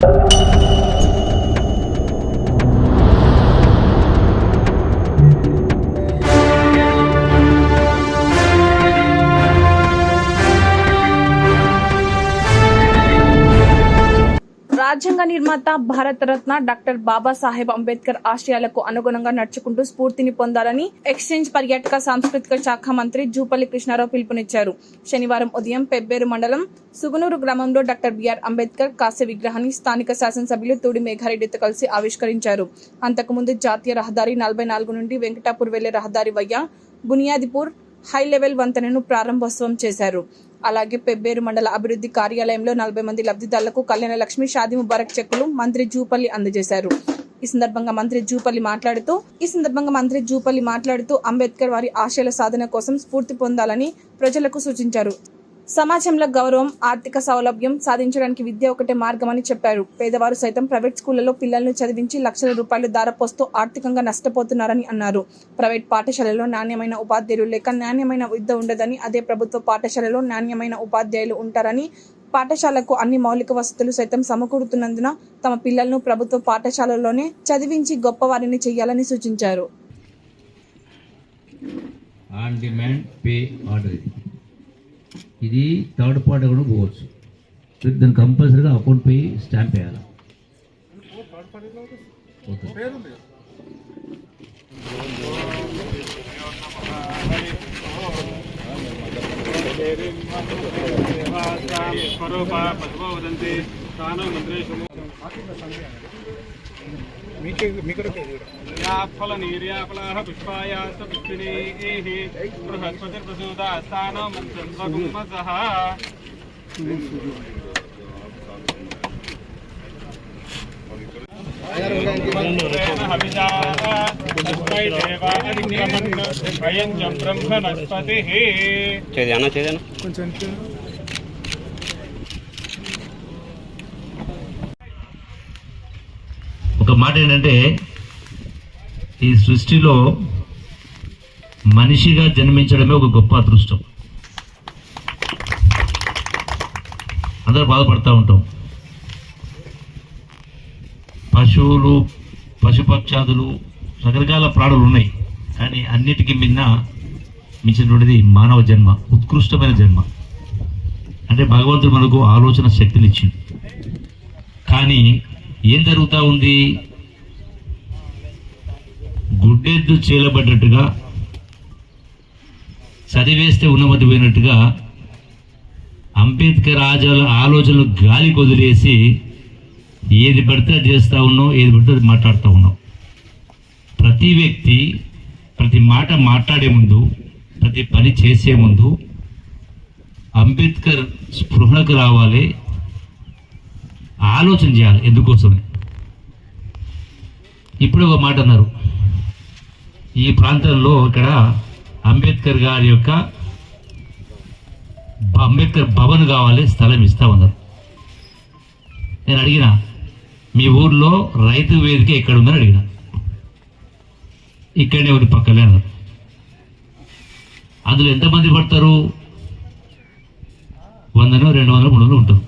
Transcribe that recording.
you. రాజ్యాంగ నిర్మాత Bharat Ratna doctor Babasaheb Ambedkar ఆశయాలకు అనుగుణంగా నడుచుకుంటూ స్ఫూర్తిని పొందాలని ఎక్స్చేంజ్ పర్యాటక సాంస్కృతిక శాఖ మంత్రి జూపల్లి కృష్ణారావు పిలుపునిచ్చారు. శనివారం ఉదయం పెబ్బేరు మండలం సుగునూరు గ్రామంలో డాక్టర్ బిఆర్ అంబేద్కర్ కాస్య విగ్రహాన్ని స్థానిక శాసనసభ్యులు తూడి మేఘారెడ్డితో కలిసి ఆవిష్కరించారు. అంతకుముందు జాతీయ రహదారి నలభై నాలుగు నుండి వెంకటాపూర్ వెళ్ళే రహదారి వయ్య బునియాదిపూర్ హై లెవెల్ వంతెనను ప్రారంభోత్సవం చేశారు. అలాగే పెబ్బేరు మండల అభివృద్ధి కార్యాలయంలో నలభై మంది లబ్ధిదారులకు కళ్యాణ లక్ష్మి షాది ముబారక్ చెక్కులు మంత్రి జూపల్లి అందజేశారు. ఈ సందర్భంగా మంత్రి జూపల్లి మాట్లాడుతూ ఈ సందర్భంగా మంత్రి జూపల్లి మాట్లాడుతూ అంబేద్కర్ వారి ఆశయాల సాధన కోసం స్ఫూర్తి పొందాలని ప్రజలకు సూచించారు. సమాజంలో గౌరవం ఆర్థిక సౌలభ్యం సాధించడానికి విద్య ఒకటే మార్గమని చెప్పారు. పేదవారు సైతం ప్రైవేట్ స్కూళ్ళలో పిల్లలను చదివించి లక్షల రూపాయలు దారపోస్తూ ఆర్థికంగా నష్టపోతున్నారని అన్నారు. ప్రైవేట్ పాఠశాలలో నాణ్యమైన ఉపాధ్యాయులు లేక నాణ్యమైన విద్య ఉండదని అదే ప్రభుత్వ పాఠశాలలో నాణ్యమైన ఉపాధ్యాయులు ఉంటారని పాఠశాలకు అన్ని మౌలిక వసతులు సైతం సమకూరుతున్నందున తమ పిల్లలను ప్రభుత్వ పాఠశాలలోనే చదివించి గొప్పవారిని చేయాలని సూచించారు. ఆన్ డిమాండ్ పే ఆర్డర్ ఇది థర్డ్ పార్టీ కూడా పోవచ్చు దాన్ని కంపల్సరీగా అకౌంట్ పోయి స్టాంప్ వేయాలి పోతుంది. స్థానం నిద్రేశము యాఫల నీర్యాఫలాహ పుష్పాయాస పుష్పిణేహి బృహస్పతిర్ప్రసూత స్థానం సహ కొంచెం ఒక మాట ఏంటంటే ఈ సృష్టిలో మనిషిగా జన్మించడమే ఒక గొప్ప అదృష్టం. అందరూ బాధపడుతూ ఉంటాం. పశువులు పశుపక్షాదులు రకరకాల ప్రాణులు ఉన్నాయి. కానీ అన్నిటికీ మిన్న మించినటువంటిది మానవ జన్మ ఉత్కృష్టమైన జన్మ. అంటే భగవంతుడు మనకు ఆలోచన శక్తినిచ్చింది కానీ ఏం జరుగుతూ ఉంది? గుడ్డెద్దు చీలబడ్డట్టుగా చదివేస్తే ఉన్నమతి పోయినట్టుగా అంబేద్కర్ ఆజల ఆలోచనలు గాలి కొదిలేసి ఏది పడితే అది చేస్తూ ఉన్నాం ఏది పడితే అది మాట్లాడుతూ ఉన్నాం ప్రతి వ్యక్తి ప్రతి మాట మాట్లాడే ముందు ప్రతి పని చేసే ముందు అంబేద్కర్ స్పృహకు రావాలి ఆలోచన చేయాలి ఎందుకోసమే ఇప్పుడు ఒక మాట అన్నారు. ఈ ప్రాంతంలో ఇక్కడ అంబేద్కర్ గారి యొక్క అంబేద్కర్ భవన్ కావాలి స్థలం ఇస్తామన్నారు. నేను అడిగిన మీ ఊర్లో రైతు వేదిక ఎక్కడ ఉందని అడిగిన. ఇక్కడనే ఉంది పక్కనే అన్నారు. అందులో ఎంతమంది పడతారు? వందనో రెండు వందలు మూడు వందలు ఉంటారు